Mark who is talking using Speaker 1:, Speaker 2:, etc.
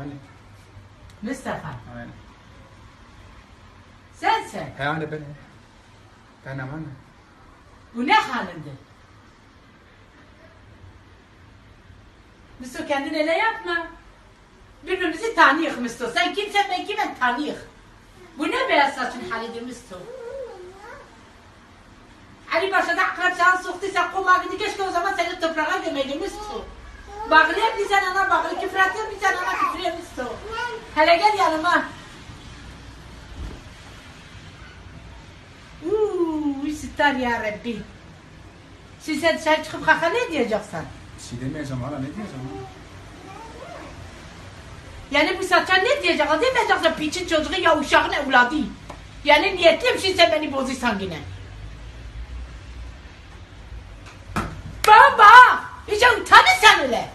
Speaker 1: Aynı.
Speaker 2: Mustafa.
Speaker 1: Aynı.
Speaker 2: Sensin.
Speaker 1: He anne ben. Benim anne.
Speaker 2: Bu ne halinde? Mustafa kendini öyle yapma. Birbirimizi tanıyık Mustafa. Sen kimsen ben kimim tanıyık. Bu ne beyaz saçın halidir Mustafa? Ali Paşa'da akrep sana soktuysa koma gidi keşke o zaman seni toprağa gömeydi Mustafa. Bağlayan bir sen ana Hele gel yanıma. Uuu, sitar ya Rabbi. Şimdi sen dışarı çıkıp kaka ne diyeceksin?
Speaker 1: Bir şey demeyeceğim hala ne diyeceğim?
Speaker 2: Yani bu saçlar ne diyecek? Demeyeceksin piçin çocuğu ya uşağın evladı. Yani niyetliyim şimdi sen beni bozuyorsan yine. Baba! Hiç utanırsan öyle.